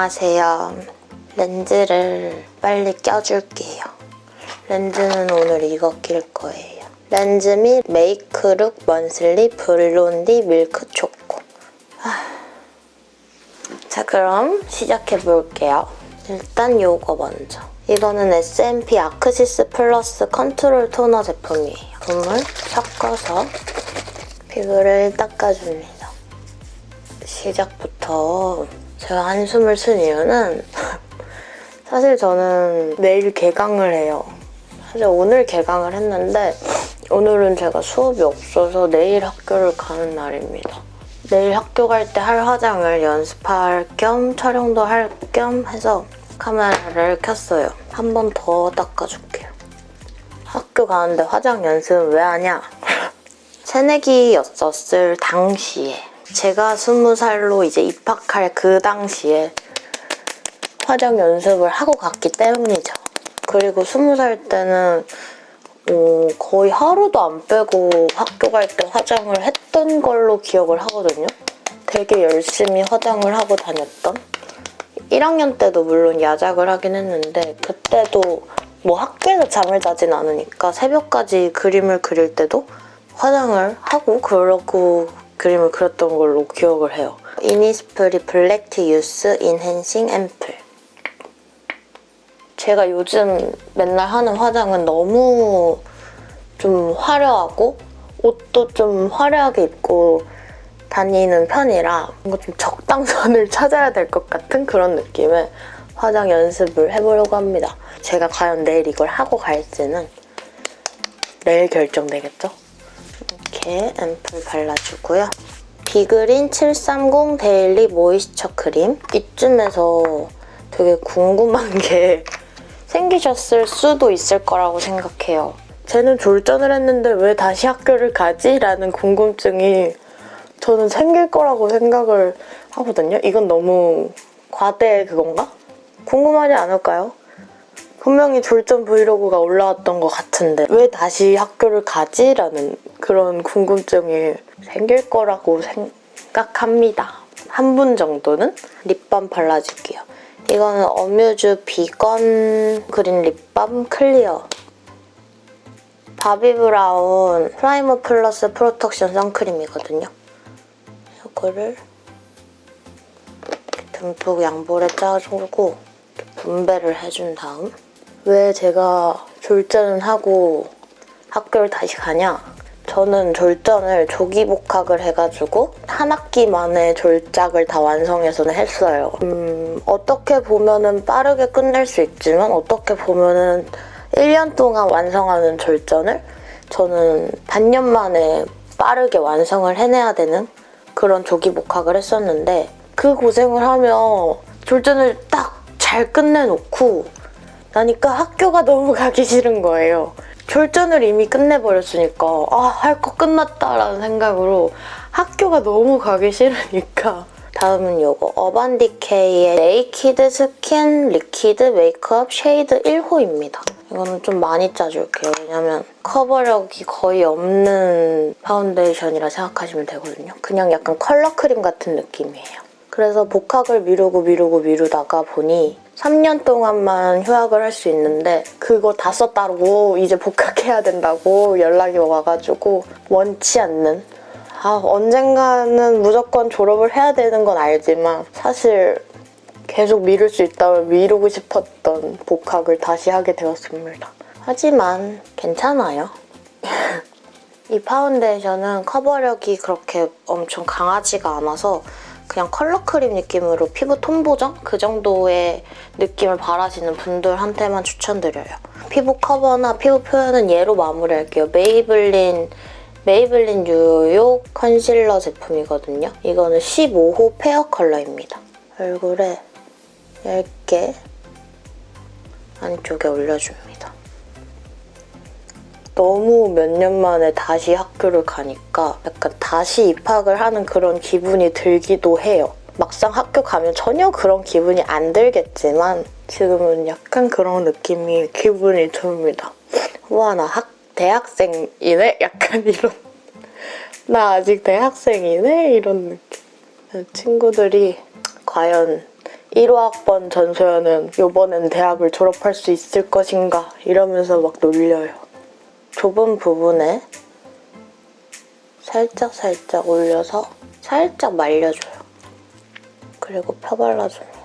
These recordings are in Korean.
안녕하세요. 렌즈를 빨리 껴줄게요. 렌즈는 오늘 이거 낄 거예요. 렌즈 및 메이크룩 먼슬리 블론디 밀크 초코. 아. 자 그럼 시작해 볼게요. 일단 요거 먼저. 이거는 S&P 아크시스 플러스 컨트롤 토너 제품이에요. 폼을 섞어서 피부를 닦아줍니다. 시작부터 제가 한숨을 쉰 이유는 사실 저는 내일 개강을 해요. 사실 오늘 개강을 했는데 오늘은 제가 수업이 없어서 내일 학교를 가는 날입니다. 내일 학교 갈 때 할 화장을 연습할 겸 촬영도 할 겸 해서 카메라를 켰어요. 한 번 더 닦아줄게요. 학교 가는데 화장 연습 왜 하냐? 새내기였었을 당시에 제가 스무 살로 이제 입학할 그 당시에 화장 연습을 하고 갔기 때문이죠. 그리고 스무 살 때는 어, 거의 하루도 안 빼고 학교 갈 때 화장을 했던 걸로 기억을 하거든요. 되게 열심히 화장을 하고 다녔던. 1학년 때도 물론 야작을 하긴 했는데 그때도 뭐 학교에서 잠을 자진 않으니까 새벽까지 그림을 그릴 때도 화장을 하고 그러고 그림을 그렸던 걸로 기억을 해요. 이니스프리 블랙티 유스 인핸싱 앰플. 제가 요즘 맨날 하는 화장은 너무 좀 화려하고 옷도 좀 화려하게 입고 다니는 편이라 뭔가 좀 적당선을 찾아야 될 것 같은 그런 느낌의 화장 연습을 해보려고 합니다. 제가 과연 내일 이걸 하고 갈지는 내일 결정되겠죠? 이렇게 앰플 발라주고요. 비그린 730 데일리 모이스처 크림. 이쯤에서 되게 궁금한 게 생기셨을 수도 있을 거라고 생각해요. 쟤는 졸전을 했는데 왜 다시 학교를 가지? 라는 궁금증이 저는 생길 거라고 생각을 하거든요. 이건 너무 과대 그건가? 궁금하지 않을까요? 분명히 졸전 브이로그가 올라왔던 것 같은데 왜 다시 학교를 가지? 라는 그런 궁금증이 생길 거라고 생각합니다. 한 분 정도는 립밤 발라줄게요. 이거는 어뮤즈 비건 그린 립밤 클리어 바비 브라운 프라이머 플러스 프로텍션 선크림이거든요. 이거를 듬뿍 양볼에 짜주고 분배를 해준 다음 왜 제가 졸전을 하고 학교를 다시 가냐? 저는 졸전을 조기 복학을 해가지고 한 학기 만에 졸작을 다 완성해서는 했어요. 음, 어떻게 보면은 빠르게 끝낼 수 있지만 어떻게 보면은 1년 동안 완성하는 졸전을 저는 반년 만에 빠르게 완성을 해내야 되는 그런 조기 복학을 했었는데 그 고생을 하며 졸전을 딱 잘 끝내놓고 나니까 학교가 너무 가기 싫은 거예요. 졸전을 이미 끝내버렸으니까 아 할 거 끝났다라는 생각으로 학교가 너무 가기 싫으니까 다음은 이거 어반디케이의 네이키드 스킨 리퀴드 메이크업 쉐이드 1호입니다. 이거는 좀 많이 짜줄게요. 왜냐면 커버력이 거의 없는 파운데이션이라 생각하시면 되거든요. 그냥 약간 컬러 크림 같은 느낌이에요. 그래서 복학을 미루고 미루고 미루다가 보니 3년 동안만 휴학을 할 수 있는데 그거 다 썼다고 이제 복학해야 된다고 연락이 와가지고 원치 않는 아 언젠가는 무조건 졸업을 해야 되는 건 알지만 사실 계속 미룰 수 있다면 미루고 싶었던 복학을 다시 하게 되었습니다. 하지만 괜찮아요. 이 파운데이션은 커버력이 그렇게 엄청 강하지가 않아서 그냥 컬러 크림 느낌으로 피부 톤 보정? 그 정도의 느낌을 바라시는 분들한테만 추천드려요. 피부 커버나 피부 표현은 얘로 마무리할게요. 메이블린 메이블린 뉴욕 컨실러 제품이거든요. 이거는 15호 페어 컬러입니다. 얼굴에 얇게 안쪽에 올려줍니다. 너무 몇 년 만에 다시 학교를 가니까 약간 다시 입학을 하는 그런 기분이 들기도 해요. 막상 학교 가면 전혀 그런 기분이 안 들겠지만 지금은 약간 그런 느낌이 기분이 듭니다. 와, 나 학, 대학생이네? 약간 이런. 나 아직 대학생이네? 이런 느낌. 친구들이 과연 1호 학번 전소연은 이번엔 대학을 졸업할 수 있을 것인가 이러면서 막 놀려요. 좁은 부분에 살짝 살짝 올려서 살짝 말려줘요. 그리고 펴발라줍니다.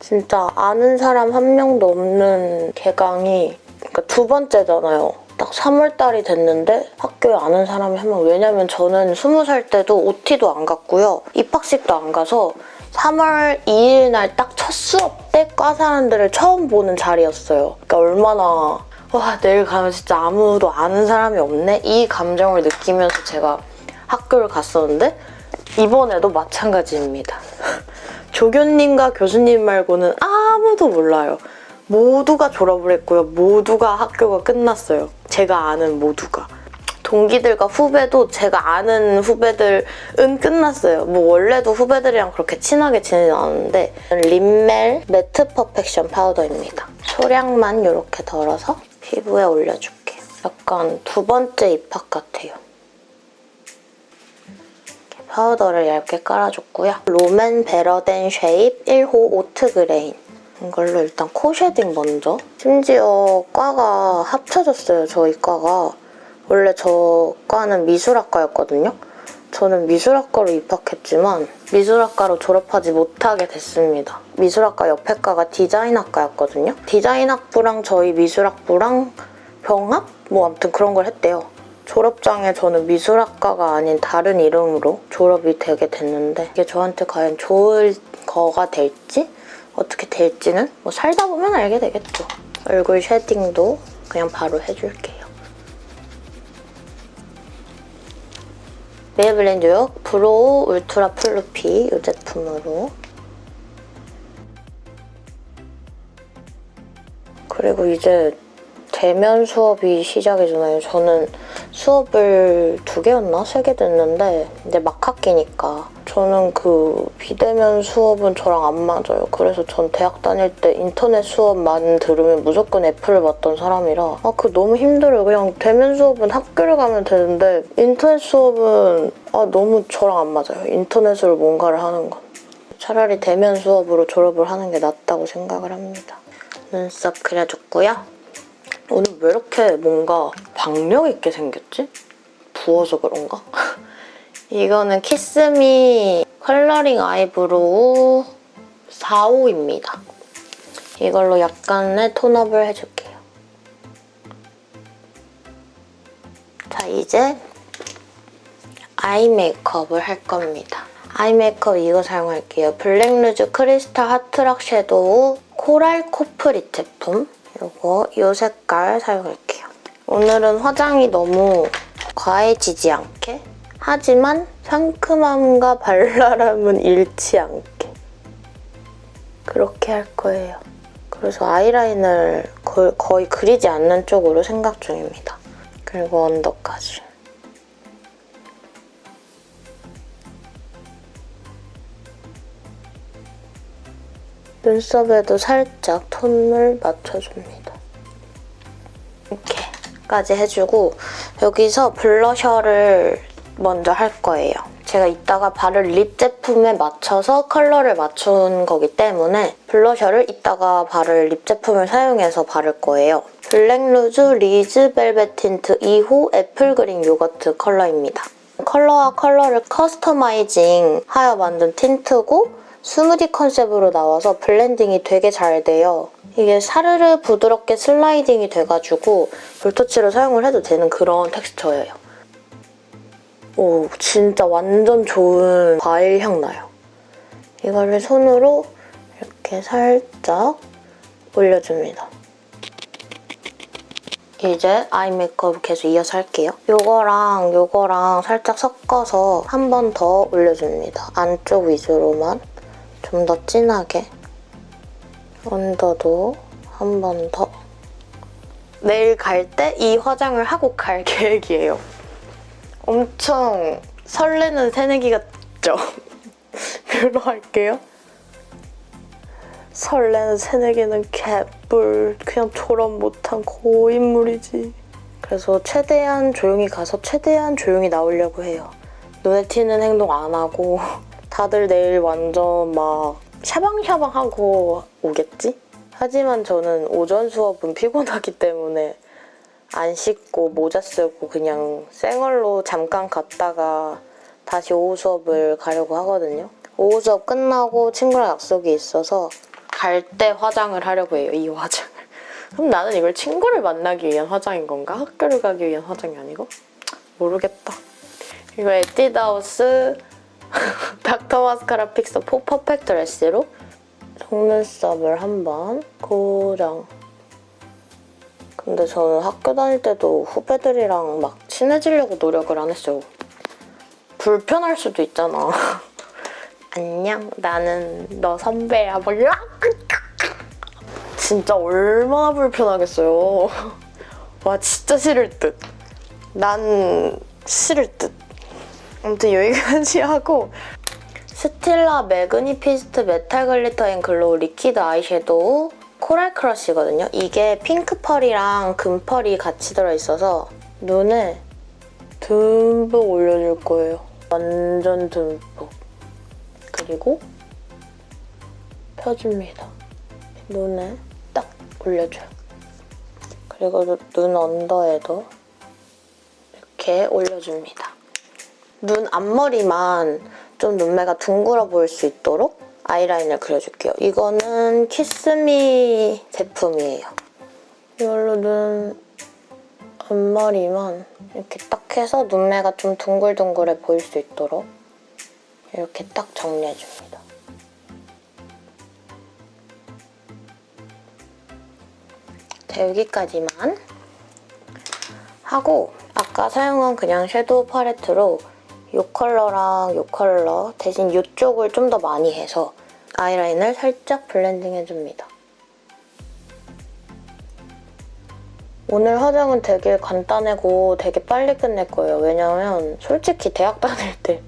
진짜 아는 사람 한 명도 없는 개강이 그러니까 두 번째잖아요. 딱 3월달이 됐는데 학교에 아는 사람이 한 명. 왜냐면 저는 20살 때도 OT도 안 갔고요. 입학식도 안 가서 3월 2일 날 딱 첫 수업 때 과 사람들을 처음 보는 자리였어요. 그러니까 얼마나 와 내일 가면 진짜 아무도 아는 사람이 없네 이 감정을 느끼면서 제가 학교를 갔었는데 이번에도 마찬가지입니다. 조교님과 교수님 말고는 아무도 몰라요. 모두가 졸업을 했고요. 모두가 학교가 끝났어요. 제가 아는 모두가. 동기들과 후배도 제가 아는 후배들은 끝났어요. 뭐 원래도 후배들이랑 그렇게 친하게 지내지 않았는데 린멜 매트 퍼펙션 파우더입니다. 소량만 이렇게 덜어서 피부에 올려줄게요. 약간 두 번째 입학 같아요. 파우더를 얇게 깔아줬고요. 롬앤 베러덴 쉐입 1호 오트 그레인. 이걸로 일단 코 쉐딩 먼저. 심지어 과가 합쳐졌어요, 저희 과가. 원래 저 과는 미술학과였거든요. 저는 미술학과로 입학했지만 미술학과로 졸업하지 못하게 됐습니다. 미술학과 옆에 과가 디자인학과였거든요. 디자인학부랑 저희 미술학부랑 병합? 뭐 아무튼 그런 걸 했대요. 졸업장에 저는 미술학과가 아닌 다른 이름으로 졸업이 되게 됐는데 이게 저한테 과연 좋을 거가 될지 어떻게 될지는 뭐 살다 보면 알게 되겠죠. 얼굴 쉐딩도 그냥 바로 해줄게요. 메이블린 뉴욕 브로우 울트라 플루피 이 제품으로 그리고 이제 대면 수업이 시작이잖아요. 저는 수업을 두 개였나? 세 개 됐는데 이제 막 학기니까 저는 그 비대면 수업은 저랑 안 맞아요. 그래서 전 대학 다닐 때 인터넷 수업만 들으면 무조건 애플을 봤던 사람이라 아, 그 너무 힘들어요. 그냥 대면 수업은 학교를 가면 되는데 인터넷 수업은 아, 너무 저랑 안 맞아요. 인터넷으로 뭔가를 하는 건. 차라리 대면 수업으로 졸업을 하는 게 낫다고 생각을 합니다. 눈썹 그려줬고요. 오늘 왜 이렇게 뭔가 박력 있게 생겼지? 부어서 그런가? 이거는 키스미 컬러링 아이브로우 4호입니다. 이걸로 약간의 톤업을 해줄게요. 자, 이제 아이 메이크업을 할 겁니다. 아이 메이크업 이거 사용할게요. 블랙루즈 크리스탈 하트락 섀도우 코랄 코프릿 제품. 이거 이 색깔 사용할게요. 오늘은 화장이 너무 과해지지 않게 하지만 상큼함과 발랄함은 잃지 않게 그렇게 할 거예요. 그래서 아이라인을 거- 거의 그리지 않는 쪽으로 생각 중입니다. 그리고 언더까지. 눈썹에도 살짝 톤을 맞춰줍니다. 이렇게까지 해주고 여기서 블러셔를 먼저 할 거예요. 제가 이따가 바를 립 제품에 맞춰서 컬러를 맞춘 거기 때문에 블러셔를 이따가 바를 립 제품을 사용해서 바를 거예요. 블랙루즈 리즈 벨벳 틴트 2호 애플그린 요거트 컬러입니다. 컬러와 컬러를 커스터마이징 하여 만든 틴트고 스무디 컨셉으로 나와서 블렌딩이 되게 잘 돼요. 이게 사르르 부드럽게 슬라이딩이 돼가지고 볼터치로 사용을 해도 되는 그런 텍스처예요. 오, 진짜 완전 좋은 과일 향 나요. 이거를 손으로 이렇게 살짝 올려줍니다. 이제 아이 메이크업 계속 이어서 할게요. 요거랑 요거랑 살짝 섞어서 한 번 더 올려줍니다. 안쪽 위주로만 좀 더 진하게 언더도 한 번 더. 내일 갈 때 이 화장을 하고 갈 계획이에요. 엄청 설레는 새내기 같죠? 뷰러 할게요. 설레는 새내기는 개뿔 그냥 졸업 못한 고인물이지. 그래서 최대한 조용히 가서 최대한 조용히 나오려고 해요. 눈에 튀는 행동 안 하고 다들 내일 완전 막 샤방샤방하고 오겠지? 하지만 저는 오전 수업은 피곤하기 때문에 안 씻고 모자 쓰고 그냥 생얼로 잠깐 갔다가 다시 오후 수업을 가려고 하거든요. 오후 수업 끝나고 친구랑 약속이 있어서 갈 때 화장을 하려고 해요, 이 화장을. 그럼 나는 이걸 친구를 만나기 위한 화장인 건가? 학교를 가기 위한 화장이 아니고? 모르겠다. 이거 에뛰드하우스 닥터 마스카라 픽서 포 퍼펙트 레시로 속눈썹을 한번 고정. 근데 저는 학교 다닐 때도 후배들이랑 막 친해지려고 노력을 안 했어요. 불편할 수도 있잖아. 안녕, 나는 너 선배야. 막 이렇게. 진짜 얼마나 불편하겠어요. 와, 진짜 싫을 듯. 난 싫을 듯. 아무튼 여기까지 하고 스틸라 매그니피스트 메탈 글리터 앤 글로우 리퀴드 아이섀도우 코랄 크러쉬거든요. 이게 핑크 펄이랑 금 펄이 같이 들어있어서 눈에 듬뿍 올려줄 거예요. 완전 듬뿍. 그리고 펴줍니다. 눈에 딱 올려줘요. 그리고 눈- 눈 언더에도 이렇게 올려줍니다. 눈 앞머리만 좀 눈매가 둥글어 보일 수 있도록 아이라인을 그려줄게요. 이거는 키스미 제품이에요. 이걸로 눈 앞머리만 이렇게 딱 해서 눈매가 좀 둥글둥글해 보일 수 있도록 이렇게 딱 정리해줍니다. 자, 여기까지만 하고 아까 사용한 그냥 섀도우 팔레트로 이 컬러랑 이 컬러 대신 이쪽을 좀 더 많이 해서 아이라인을 살짝 블렌딩 해줍니다. 오늘 화장은 되게 간단하고 되게 빨리 끝낼 거예요. 왜냐면 솔직히 대학 다닐 때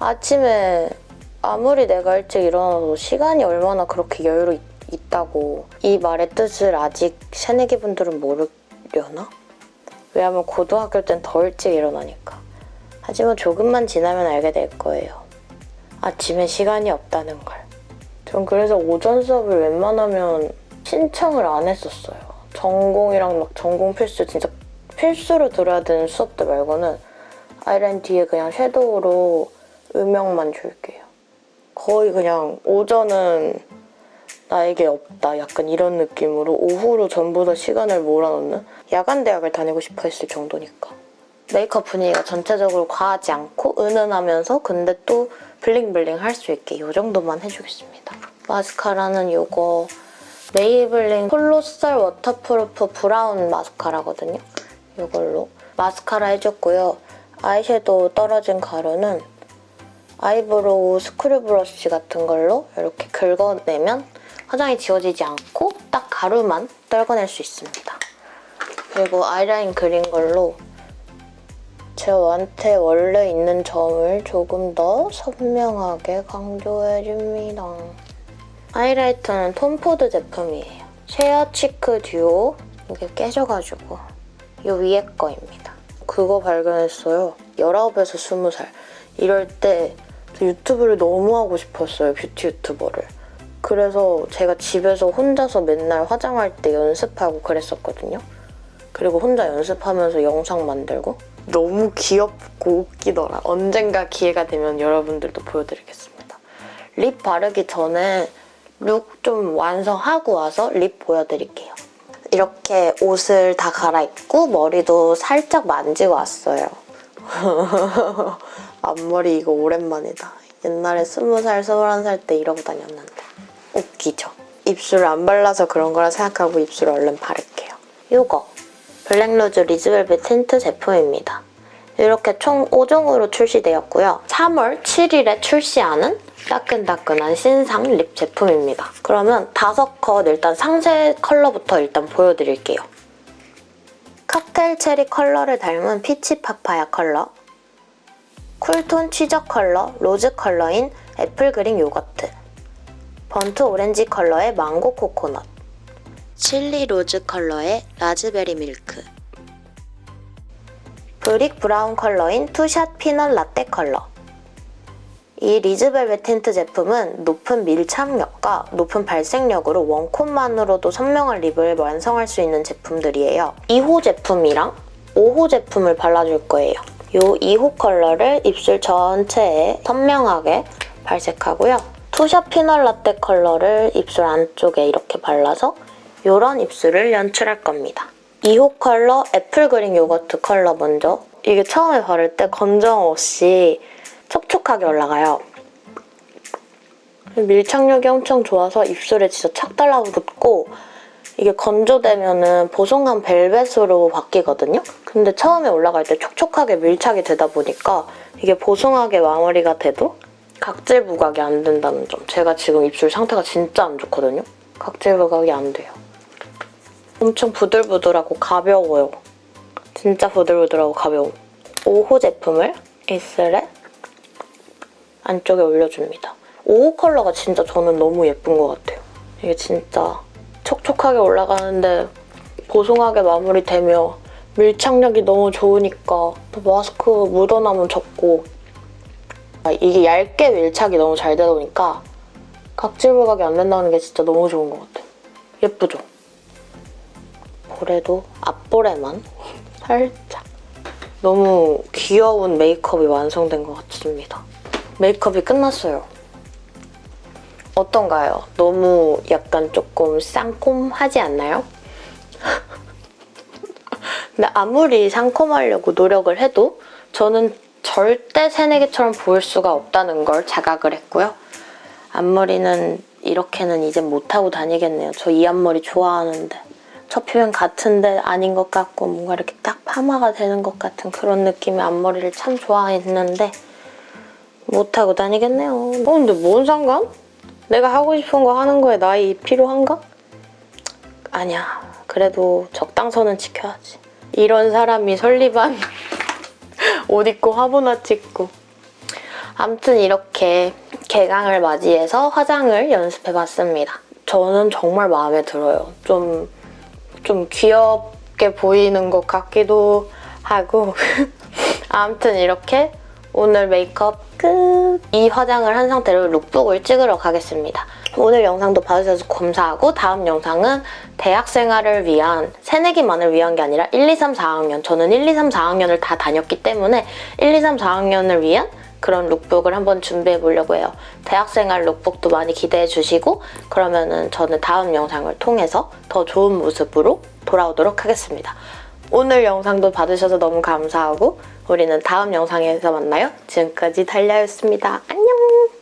아침에 아무리 내가 일찍 일어나도 시간이 얼마나 그렇게 여유로 있, 있다고 이 말의 뜻을 아직 새내기 분들은 모르려나? 왜냐면 고등학교 땐 더 일찍 일어나니까. 하지만 조금만 지나면 알게 될 거예요. 아침에 시간이 없다는 걸. 전 그래서 오전 수업을 웬만하면 신청을 안 했었어요. 전공이랑 막 전공 필수 진짜 필수로 들어야 되는 수업들 말고는 아이라인 뒤에 그냥 섀도우로 음영만 줄게요. 거의 그냥 오전은 나에게 없다 약간 이런 느낌으로 오후로 전부 다 시간을 몰아넣는 야간 대학을 다니고 싶어 했을 정도니까 메이크업 분위기가 전체적으로 과하지 않고 은은하면서 근데 또 블링블링 할 수 있게 이 정도만 해주겠습니다. 마스카라는 이거 메이블린 콜로살 워터프루프 브라운 마스카라거든요. 이걸로 마스카라 해줬고요. 아이섀도우 떨어진 가루는 아이브로우 스크류 브러쉬 같은 걸로 이렇게 긁어내면 화장이 지워지지 않고 딱 가루만 떨궈낼 수 있습니다. 그리고 아이라인 그린 걸로 저한테 원래 있는 점을 조금 더 선명하게 강조해줍니다. 하이라이터는 톰포드 제품이에요. 쉐어 치크 듀오 이게 깨져가지고 이 위에 거입니다. 그거 발견했어요. 19에서 20살. 이럴 때저 유튜브를 너무 하고 싶었어요. 뷰티 유튜버를. 그래서 제가 집에서 혼자서 맨날 화장할 때 연습하고 그랬었거든요. 그리고 혼자 연습하면서 영상 만들고 너무 귀엽고 웃기더라. 언젠가 기회가 되면 여러분들도 보여드리겠습니다. 립 바르기 전에 룩 좀 완성하고 와서 립 보여드릴게요. 이렇게 옷을 다 갈아입고 머리도 살짝 만지고 왔어요. 앞머리 이거 오랜만이다. 옛날에 스무 살, 스물한 살 때 이러고 다녔는데. 웃기죠? 입술 안 발라서 그런 거라 생각하고 입술 얼른 바를게요. 이거 블랙로즈 리즈벨벳 틴트 제품입니다. 이렇게 총 5종으로 출시되었고요. 3월 7일에 출시하는 따끈따끈한 신상 립 제품입니다. 그러면 다섯 컷 일단 상세 컬러부터 일단 보여드릴게요. 칵테일 체리 컬러를 닮은 피치 파파야 컬러 쿨톤 취적 컬러 로즈 컬러인 애플 그린 요거트 번트 오렌지 컬러의 망고 코코넛 칠리 로즈 컬러의 라즈베리 밀크 브릭 브라운 컬러인 투샷 피넛 라떼 컬러 이 리즈벨벳 틴트 제품은 높은 밀착력과 높은 발색력으로 원콧만으로도 선명한 립을 완성할 수 있는 제품들이에요. 2호 제품이랑 5호 제품을 발라줄 거예요. 이 2호 컬러를 입술 전체에 선명하게 발색하고요. 투샷 피널 라떼 컬러를 입술 안쪽에 이렇게 발라서 이런 입술을 연출할 겁니다. 2호 컬러 애플 그린 요거트 컬러 먼저 이게 처음에 바를 때 건정 없이 촉촉하게 올라가요. 밀착력이 엄청 좋아서 입술에 진짜 착 달라붙고 이게 건조되면은 보송한 벨벳으로 바뀌거든요. 근데 처음에 올라갈 때 촉촉하게 밀착이 되다 보니까 이게 보송하게 마무리가 돼도 각질 부각이 안 된다는 점. 제가 지금 입술 상태가 진짜 안 좋거든요. 각질 부각이 안 돼요. 엄청 부들부들하고 가벼워요. 진짜 부들부들하고 가벼워. 5호 제품을 입술에 안쪽에 올려줍니다. 5호 컬러가 진짜 저는 너무 예쁜 것 같아요. 이게 진짜 촉촉하게 올라가는데 보송하게 마무리되며 밀착력이 너무 좋으니까 마스크 묻어남은 적고 아, 이게 얇게 밀착이 너무 잘 되다 보니까 각질 부각이 안 된다는 게 진짜 너무 좋은 것 같아요. 예쁘죠? 볼에도 앞볼에만 살짝 너무 귀여운 메이크업이 완성된 것 같습니다. 메이크업이 끝났어요. 어떤가요? 너무 약간 조금 쌍콤하지 않나요? 근데 아무리 상콤하려고 노력을 해도 저는 절대 새내기처럼 보일 수가 없다는 걸 자각을 했고요. 앞머리는 이렇게는 이제 못하고 다니겠네요. 저 이 앞머리 좋아하는데. 첫 표면 같은데 아닌 것 같고 뭔가 이렇게 딱 파마가 되는 것 같은 그런 느낌의 앞머리를 참 좋아했는데 못하고 다니겠네요. 어, 근데 뭔 상관? 내가 하고 싶은 거 하는 거에 나이 필요한가? 아니야. 그래도 적당선은 지켜야지. 이런 사람이 설립한 옷 입고 화보나 찍고. 아무튼 이렇게 개강을 맞이해서 화장을 연습해봤습니다. 저는 정말 마음에 들어요. 좀, 좀 귀엽게 보이는 것 같기도 하고. 아무튼 이렇게 오늘 메이크업 끝! 이 화장을 한 상태로 룩북을 찍으러 가겠습니다. 오늘 영상도 봐주셔서 감사하고 다음 영상은 대학 생활을 위한 새내기만을 위한 게 아니라 1, 2, 3, 4학년 저는 1, 2, 3, 4학년을 다 다녔기 때문에 1, 2, 3, 4학년을 위한 그런 룩북을 한번 준비해 보려고 해요. 대학생활 룩북도 많이 기대해 주시고 그러면은 저는 다음 영상을 통해서 더 좋은 모습으로 돌아오도록 하겠습니다. 오늘 영상도 봐주셔서 너무 감사하고 우리는 다음 영상에서 만나요. 지금까지 달려였습니다. 안녕!